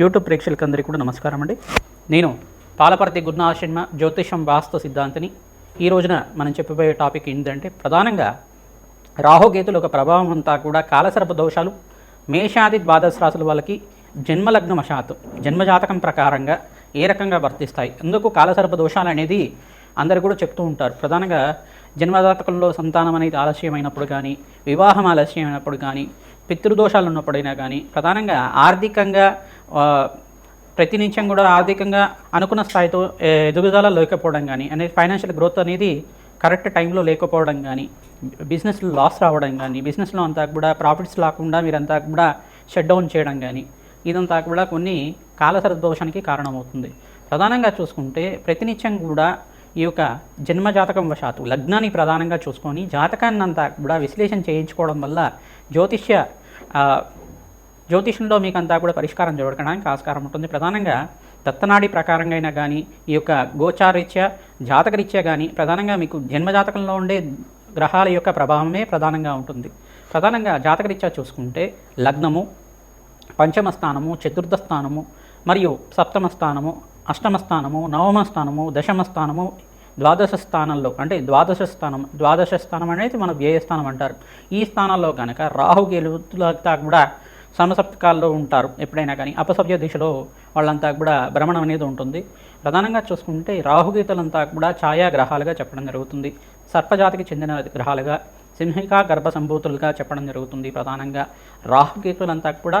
YouTube ప్రేక్షకులందరికీ కూడా నమస్కారం అండి. నేను పాలపర్తి గురునాశర్మ జ్యోతిషం వాస్తు సిద్ధాంతిని. ఈ రోజున మనం చెప్పబోయే టాపిక్ ఏంటంటే ప్రధానంగా రాహుకేతుల ఒక ప్రభావం అంతా కూడా కాలసర్ప దోషాలు మేషాది ద్వాదశ రాశుల వాళ్ళకి జన్మలగ్న వశాత్తు జన్మజాతకం ప్రకారంగా ఏ రకంగా వర్తిస్తాయి. అందుకు కాలసర్ప దోషాలు అనేది అందరు కూడా చెప్తూ ఉంటారు. ప్రధానంగా జన్మజాతకంలో సంతానం అనేది ఆలస్యమైనప్పుడు కానీ వివాహం ఆలస్యమైనప్పుడు కానీ పితృదోషాలు ఉన్నప్పుడైనా కానీ ప్రధానంగా ఆర్థికంగా ప్రతి నిమిషం కూడా ఆర్థికంగా అనుకున్న స్థాయితో ఎదుగుదల లేకపోవడం కానీ అనేది ఫైనాన్షియల్ గ్రోత్ అనేది కరెక్ట్ టైంలో లేకపోవడం కానీ బిజినెస్లో లాస్ రావడం కానీ బిజినెస్లో అంతా కూడా ప్రాఫిట్స్ రాకుండా మీరంతా కూడా షట్ డౌన్ చేయడం కానీ ఇదంతా కూడా కొన్ని కాలసర దోషానికి కారణమవుతుంది. ప్రధానంగా చూసుకుంటే ప్రతినిత్యం కూడా ఈ యొక్క జన్మజాతకం వశాత్తు లగ్నాన్ని ప్రధానంగా చూసుకొని జాతకాన్ని అంతా కూడా విశ్లేషణ చేయించుకోవడం వల్ల జ్యోతిష్య జ్యోతిషంలో మీకు అంతా కూడా పరిష్కారం జరగడానికి ఆస్కారం ఉంటుంది. ప్రధానంగా దత్తనాడి ప్రకారంగా అయినా కానీ ఈ యొక్క గోచారీత్యా జాతకరీత్యా కానీ ప్రధానంగా మీకు జన్మజాతకంలో ఉండే గ్రహాల యొక్క ప్రభావమే ప్రధానంగా ఉంటుంది. ప్రధానంగా జాతకరీత్యా చూసుకుంటే లగ్నము పంచమ స్థానము చతుర్థ స్థానము మరియు సప్తమ స్థానము అష్టమ స్థానము నవమ స్థానము దశమ స్థానము ద్వాదశ స్థానంలో అంటే ద్వాదశ స్థానం ద్వాదశ స్థానం అనేది మన వ్యయ స్థానం అంటారు. ఈ స్థానాల్లో కనుక రాహు రాహుకేలుతులంతా కూడా సమసప్తకాల్లో ఉంటారు ఎప్పుడైనా కానీ. అపసవ్య దిశలో వాళ్ళంతా కూడా భ్రమణం అనేది ఉంటుంది. ప్రధానంగా చూసుకుంటే రాహుగీతలంతా కూడా ఛాయా గ్రహాలుగా చెప్పడం జరుగుతుంది. సర్పజాతికి చెందిన గ్రహాలుగా సింహికా గర్భ సంభూతులుగా చెప్పడం జరుగుతుంది ప్రధానంగా. రాహుకేతులంతా కూడా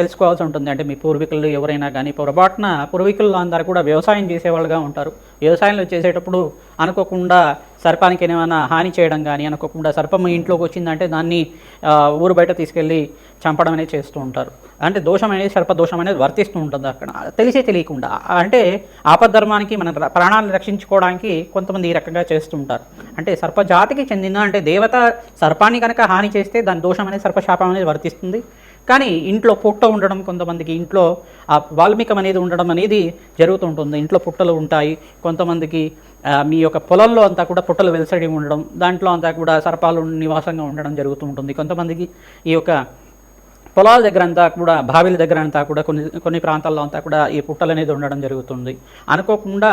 తెలుసుకోవాల్సి ఉంటుంది. అంటే మీ పూర్వీకులు ఎవరైనా కానీ పొరపాటున పూర్వీకులు అందరూ కూడా వ్యవసాయం చేసేవాళ్ళుగా ఉంటారు. వ్యవసాయంలో చేసేటప్పుడు అనుకోకుండా సర్పానికి ఏమైనా హాని చేయడం కానీ అనుకోకుండా సర్పం ఇంట్లోకి వచ్చిందంటే దాన్ని ఊరు బయట తీసుకెళ్ళి చంపడం అనేది చేస్తూ ఉంటారు. అంటే దోషం అనేది సర్ప దోషం అనేది వర్తిస్తూ ఉంటుంది అక్కడ. తెలిసే తెలియకుండా. అంటే ఆపద్ధర్మానికి మన ప్రాణాలను రక్షించుకోవడానికి కొంతమంది ఈ రకంగా చేస్తుంటారు అంటే సర్పజాతికి చెందిన అంటే దేవత సర్పాన్ని కనుక హాని చేస్తే దాని దోషం అనేది సర్పశాపం అనేది వర్తిస్తుంది. కానీ ఇంట్లో పుట్ట ఉండడం కొంతమందికి ఇంట్లో ఆ వాల్మీకం అనేది ఉండడం అనేది జరుగుతూ ఉంటుంది ఇంట్లో పుట్టలు ఉంటాయి. కొంతమందికి మీ యొక్క పొలంలో అంతా కూడా పుట్టలు వెలసడి ఉండడం దాంట్లో అంతా కూడా సర్పాలు నివాసంగా ఉండడం జరుగుతూ ఉంటుంది కొంతమందికి ఈ యొక్క పొలాల దగ్గర అంతా కూడా బావిల దగ్గర అంతా కూడా కొన్ని కొన్ని ప్రాంతాల్లో అంతా కూడా ఈ పుట్టలు అనేది ఉండడం జరుగుతుంది. అనుకోకుండా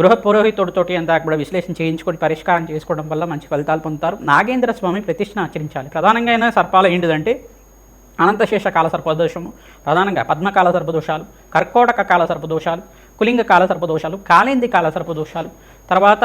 గృహ పురోహితుడితోటి అంతా కూడా విశ్లేషణ చేయించుకొని పరిష్కారం చేసుకోవడం వల్ల మంచి ఫలితాలు పొందుతారు. నాగేంద్ర స్వామి ప్రతిష్ఠ ఆచరించాలి. ప్రధానంగా అయినా సర్పాలు ఏంటిదంటే అనంతశేష కాల సర్పదోషము ప్రధానంగా పద్మకాల సర్పదోషాలు కర్కోటక కాల సర్పదోషాలు కులింగ కాల సర్పదోషాలు కాలేంది కాల సర్పదోషాలు తర్వాత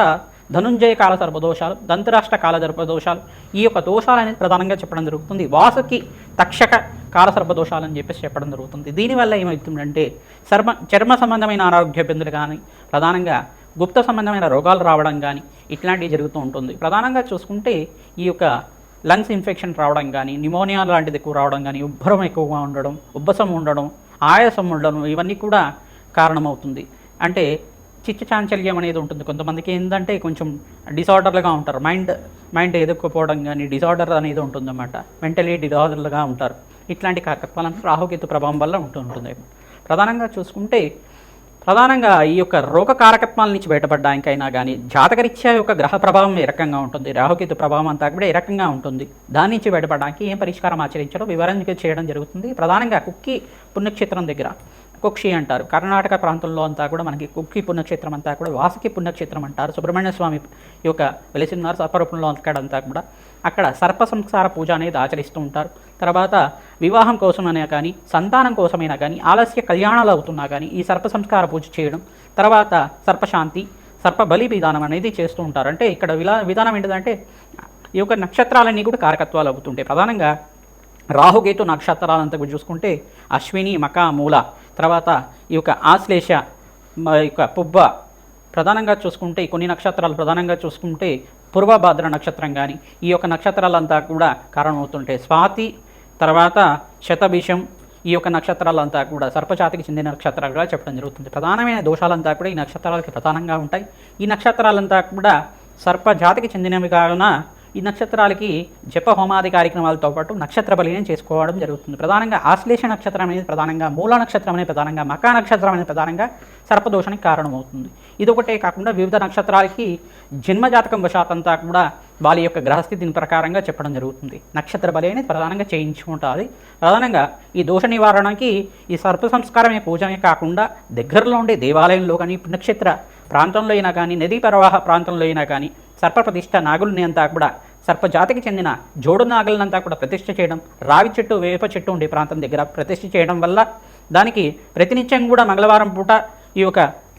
ధనుంజయ కాల సర్పదోషాలు దంతరాష్ట్ర కాల సర్పదోషాలు ఈ యొక్క దోషాలు అనేది ప్రధానంగా చెప్పడం జరుగుతుంది. వాసుకి తక్షక కాల సర్పదోషాలు అని చెప్పేసి చెప్పడం జరుగుతుంది. దీనివల్ల ఏమవుతుందంటే చర్మ చర్మ సంబంధమైన ఆరోగ్య ఇబ్బందులు కానీ ప్రధానంగా గుప్త సంబంధమైన రోగాలు రావడం కానీ ఇట్లాంటివి జరుగుతూ ఉంటుంది. ప్రధానంగా చూసుకుంటే ఈ యొక్క లంగ్స్ ఇన్ఫెక్షన్ రావడం కానీ నిమోనియా లాంటిది ఎక్కువ రావడం కానీ ఉబ్బరం ఎక్కువగా ఉండడం ఉబ్బసం ఉండడం ఆయాసం ఉండడం ఇవన్నీ కూడా కారణమవుతుంది. అంటే చిత్త చాంచల్యం అనేది ఉంటుంది. కొంతమందికి ఏంటంటే కొంచెం డిసార్డర్లుగా ఉంటారు. మైండ్ మైండ్ ఎదుర్కోపోవడం కానీ డిసార్డర్ అనేది ఉంటుందన్నమాట. మెంటలీ డిసార్డర్లుగా ఉంటారు. ఇట్లాంటి కారకత్వాలను రాహుకేతు ప్రభావం వల్ల ఉంటూ ఉంటుంది ప్రధానంగా చూసుకుంటే ప్రధానంగా ఈ యొక్క రోగ కారకత్వాల నుంచి బయటపడడానికైనా కానీ జాతకరీత్యా యొక్క గ్రహ ప్రభావం ఏ రకంగా ఉంటుంది రాహుకేతు ప్రభావం అంతా కూడా ఏ రకంగా ఉంటుంది దాని నుంచి బయటపడడానికి ఏం పరిష్కారం ఆచరించడం వివరణ చేయడం జరుగుతుంది. ప్రధానంగా కుక్కి పుణ్యక్షేత్రం దగ్గర కుక్షి అంటారు. కర్ణాటక ప్రాంతంలో అంతా కూడా మనకి కుక్కి పుణ్యక్షేత్రం అంతా కూడా వాసుకి పుణ్యక్షేత్రం అంటారు. సుబ్రహ్మణ్య స్వామి యొక్క వెలిసిన్నారు సర్పరూపంలో అక్కడంతా కూడా అక్కడ సర్ప సంస్కార పూజ అనేది ఆచరిస్తూ ఉంటారు. తర్వాత వివాహం కోసమైనా కానీ సంతానం కోసమైనా కానీ ఆలస్య కళ్యాణాలు అవుతున్నా కానీ ఈ సర్ప సంస్కార పూజ చేయడం తర్వాత సర్పశాంతి సర్ప బలి విధానం అనేది చేస్తూ ఉంటారు. అంటే ఇక్కడ విలా విధానం ఏంటిదంటే ఈ యొక్క నక్షత్రాలన్నీ కూడా కారకత్వాలు అవుతుంటాయి. ప్రధానంగా రాహుకేతు నక్షత్రాలంతా కూడా చూసుకుంటే అశ్విని మక మూల తర్వాత ఈ యొక్క ఆశ్లేష మ- యొక్క పుబ్బ ప్రధానంగా చూసుకుంటే కొన్ని నక్షత్రాలు ప్రధానంగా చూసుకుంటే పూర్వభాద్ర నక్షత్రం కానీ ఈ యొక్క నక్షత్రాలంతా కూడా కారణమవుతుంటాయి స్వాతి తర్వాత శతభిషం ఈ యొక్క నక్షత్రాలంతా కూడా సర్పజాతికి చెందిన నక్షత్రాలుగా చెప్పడం జరుగుతుంది. ప్రధానమైన దోషాలంతా కూడా ఈ నక్షత్రాలకి ప్రధానంగా ఉంటాయి. ఈ నక్షత్రాలంతా కూడా సర్పజాతికి చెందినవి కావున ఈ నక్షత్రాలకి జప హోమాది కార్యక్రమాలతో పాటు నక్షత్ర బలిని చేసుకోవడం జరుగుతుంది. ప్రధానంగా ఆశ్లేష నక్షత్రం అనేది ప్రధానంగా మూల నక్షత్రం అనేది ప్రధానంగా మకా నక్షత్రం అనేది ప్రధానంగా సర్పదోషానికి కారణమవుతుంది. ఇది ఒకటే కాకుండా వివిధ నక్షత్రాలకి జన్మజాతకం వశాతంతా కూడా వాళ్ళ యొక్క గ్రహస్థితిని ప్రకారంగా చెప్పడం జరుగుతుంది. నక్షత్ర బలి అనేది ప్రధానంగా చేయించుకుంటుంది. ప్రధానంగా ఈ దోష నివారణకి ఈ సర్ప సంస్కారమే పూజమే కాకుండా దగ్గరలో ఉండే దేవాలయంలో కానీ పుణ్యక్షేత్ర ప్రాంతంలో అయినా కానీ నదీ ప్రవాహ ప్రాంతంలో అయినా కానీ సర్ప ప్రతిష్ట నాగుల్ని అంతా కూడా సర్పజాతికి చెందిన జోడు నాగులనంతా కూడా ప్రతిష్ఠ చేయడం రావి చెట్టు వేప చెట్టు ఉండే ప్రాంతం దగ్గర ప్రతిష్ఠ చేయడం వల్ల దానికి ప్రతినిత్యం కూడా మంగళవారం పూట ఈ యొక్క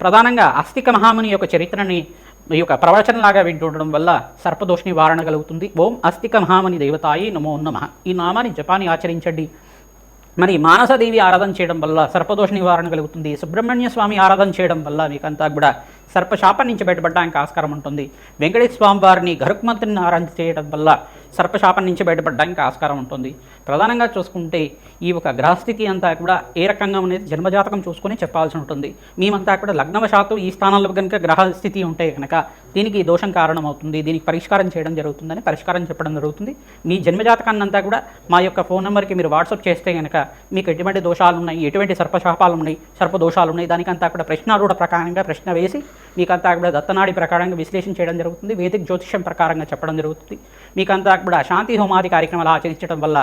ప్రధానంగా అస్తిక మహాముని యొక్క చరిత్రని ఈ యొక్క ప్రవచనలాగా వింటుండడం వల్ల సర్పదోష నివారణ కలుగుతుంది. ఓం అస్థిక మహాముని దేవతాయి నమో నమ. ఈ నామాన్ని జపాన్ని ఆచరించండి. మరి మానసదేవి ఆరాధన చేయడం వల్ల సర్పదోష నివారణ కలుగుతుంది. సుబ్రహ్మణ్య స్వామి ఆరాధన చేయడం వల్ల మీకంతా కూడా సర్పశాపం నుంచి బయటపడడానికి ఆస్కారం ఉంటుంది. వెంకటేశ్వర స్వామి వారిని గరుక్మంత్రిని ఆరాధన చేయడం వల్ల సర్పశాపం నుంచి బయటపడడానికి ఆస్కారం ఉంటుంది. ప్రధానంగా చూసుకుంటే ఈ ఒక గ్రహస్థితి అంతా కూడా ఏ రకంగా అనేది జన్మజాతకం చూసుకొని చెప్పాల్సి ఉంటుంది. మేమంతా కూడా లగ్నవశాత్తు ఈ స్థానంలో కనుక గ్రహస్థితి ఉంటే కనుక దీనికి దోషం కారణం అవుతుంది దీనికి పరిష్కారం చేయడం జరుగుతుందని పరిష్కారం చెప్పడం జరుగుతుంది. మీ జన్మజాతకాన్ని అంతా కూడా మా యొక్క ఫోన్ నెంబర్కి మీరు వాట్సాప్ చేస్తే కనుక మీకు ఎటువంటి దోషాలు ఉన్నాయి ఎటువంటి సర్పశాపాలు ఉన్నాయి సర్ప దోషాలు ఉన్నాయి దానికంతా కూడా ప్రశ్నారూఢ ప్రకారంగా ప్రశ్న వేసి మీకంతా కూడా దత్తనాడి ప్రకారంగా విశ్లేషణ చేయడం జరుగుతుంది. వేదిక జ్యోతిష్యం ప్రకారంగా చెప్పడం జరుగుతుంది. మీకంతా కూడా శాంతి హోమాది కార్యక్రమాలు ఆచరించడం వల్ల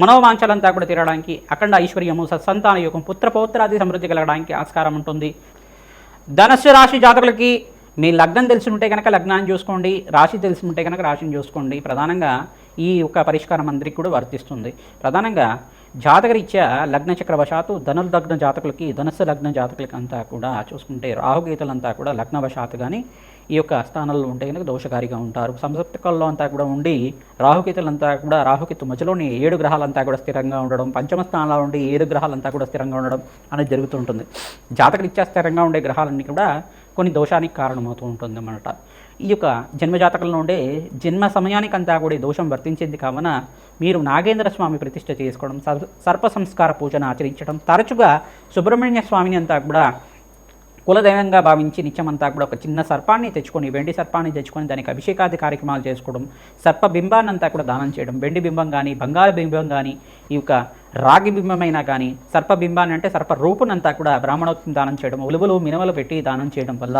మనోవాంఛలంతా కూడా తీరడానికి అఖండ ఐశ్వర్యము సత్సంతాన యోగం పుత్రపౌత్రాది సమృద్ధి కలగడానికి ఆస్కారం ఉంటుంది. ధనస్సు రాశి జాతకులకి మీ లగ్నం తెలిసి ఉంటే కనుక లగ్నాన్ని చూసుకోండి రాశి తెలిసి ఉంటే కనుక రాశిని చూసుకోండి. ప్రధానంగా ఈ యొక్క పరిష్కారం అందరికీ కూడా వర్తిస్తుంది. ప్రధానంగా జాతకరీత్యా లగ్న చక్రవశాత్తు ధనుర్లగ్న జాతకులకి ధనస్సు లగ్న జాతకులకి అంతా కూడా చూసుకుంటే రాహుగీతలంతా కూడా లగ్నవశాత్తు కానీ ఈ యొక్క స్థానంలో ఉంటే కనుక దోషకారిగా ఉంటారు. సంసప్తకాల్లో అంతా కూడా ఉండి రాహుకేతులంతా కూడా రాహుకేతు మధ్యలోని ఏడు గ్రహాలంతా కూడా స్థిరంగా ఉండడం పంచమ స్థానంలో ఉండి ఏడు గ్రహాలంతా కూడా స్థిరంగా ఉండడం అనేది జరుగుతుంటుంది జాతకరీత్యా స్థిరంగా ఉండే గ్రహాలన్నీ కూడా కొన్ని దోషానికి కారణమవుతూ ఉంటుంది అన్నమాట ఈ యొక్క జన్మజాతకంలో ఉండే జన్మ సమయానికి అంతా కూడా దోషం వర్తించింది కావున మీరు నాగేంద్ర స్వామి ప్రతిష్ఠ చేసుకోవడం సర్ప- సర్ప సంస్కార పూజను ఆచరించడం తరచుగా సుబ్రహ్మణ్య స్వామిని అంతా కూడా కులదైవంగా భావించి నిత్యమంతా కూడా ఒక చిన్న సర్పాన్ని తెచ్చుకొని వెండి సర్పాన్ని తెచ్చుకొని దానికి అభిషేకాది కార్యక్రమాలు చేసుకోవడం సర్ప బింబాన్ని అంతా కూడా దానం చేయడం వెండి బింబం కానీ బంగారు బింబం కానీ ఈ యొక్క రాగి బింబమైనా కానీ సర్పబింబాన్ని అంటే సర్ప రూపునంతా కూడా బ్రాహ్మణోత్తం దానం చేయడం ఉలువలు మినవలు పెట్టి దానం చేయడం వల్ల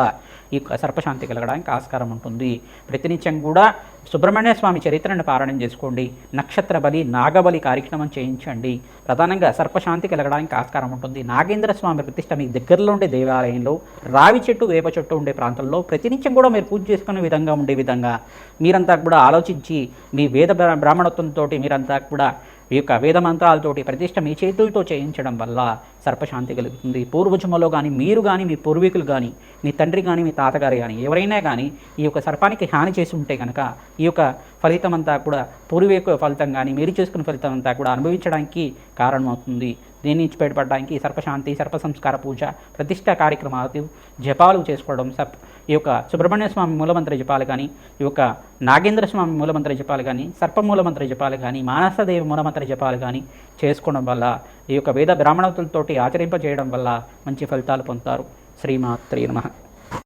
ఈ సర్పశాంతి కలగడానికి ఆస్కారం ఉంటుంది. ప్రతినిత్యం కూడా సుబ్రహ్మణ్య స్వామి చరిత్రను పారాయణం చేసుకోండి. నక్షత్ర బలి నాగబలి కార్యక్రమం చేయించండి. ప్రధానంగా సర్పశాంతి కలగడానికి ఆస్కారం ఉంటుంది. నాగేంద్ర స్వామి ప్రతిష్ట మీ దగ్గరలో ఉండే దేవాలయంలో రావి చెట్టు వేప చెట్టు ఉండే ప్రాంతంలో ప్రతినిత్యం కూడా మీరు పూజ చేసుకునే విధంగా ఉండే విధంగా మీరంతా కూడా ఆలోచించి మీ వేద బ్రాహ్మణత్వంతో మీరంతా కూడా ఈ యొక్క వేదమంత్రాలతోటి ప్రతిష్ట మీ చేతులతో చేయించడం వల్ల సర్పశాంతి కలుగుతుంది. పూర్వజన్మలో కానీ మీరు కానీ మీ పూర్వీకులు కానీ మీ తండ్రి కానీ మీ తాతగారు కానీ ఎవరైనా కానీ ఈ యొక్క సర్పానికి హాని చేసి ఉంటే కనుక ఈ యొక్క ఫలితం అంతా కూడా పూర్వీకుల ఫలితం కానీ మీరు చేసుకున్న ఫలితం అంతా కూడా అనుభవించడానికి కారణమవుతుంది. దీని నుంచి బయటపడడానికి సర్పశాంతి సర్ప సంస్కార పూజ ప్రతిష్ట కార్యక్రమాలు జపాలు చేసుకోవడం సప్ ఈ యొక్క సుబ్రహ్మణ్య స్వామి మూలమంత్ర జపాలు కానీ ఈ యొక్క నాగేంద్ర స్వామి మూలమంత్ర జపాలు కానీ సర్ప మూలమంత్ర జపాలు కానీ మానసదేవి మూలమంత్ర జపాలు కానీ చేసుకోవడం వల్ల ఈ యొక్క వేద బ్రాహ్మణతులతోటి ఆచరింపజేయడం వల్ల మంచి ఫలితాలు పొందుతారు. శ్రీమాత్రి నమః.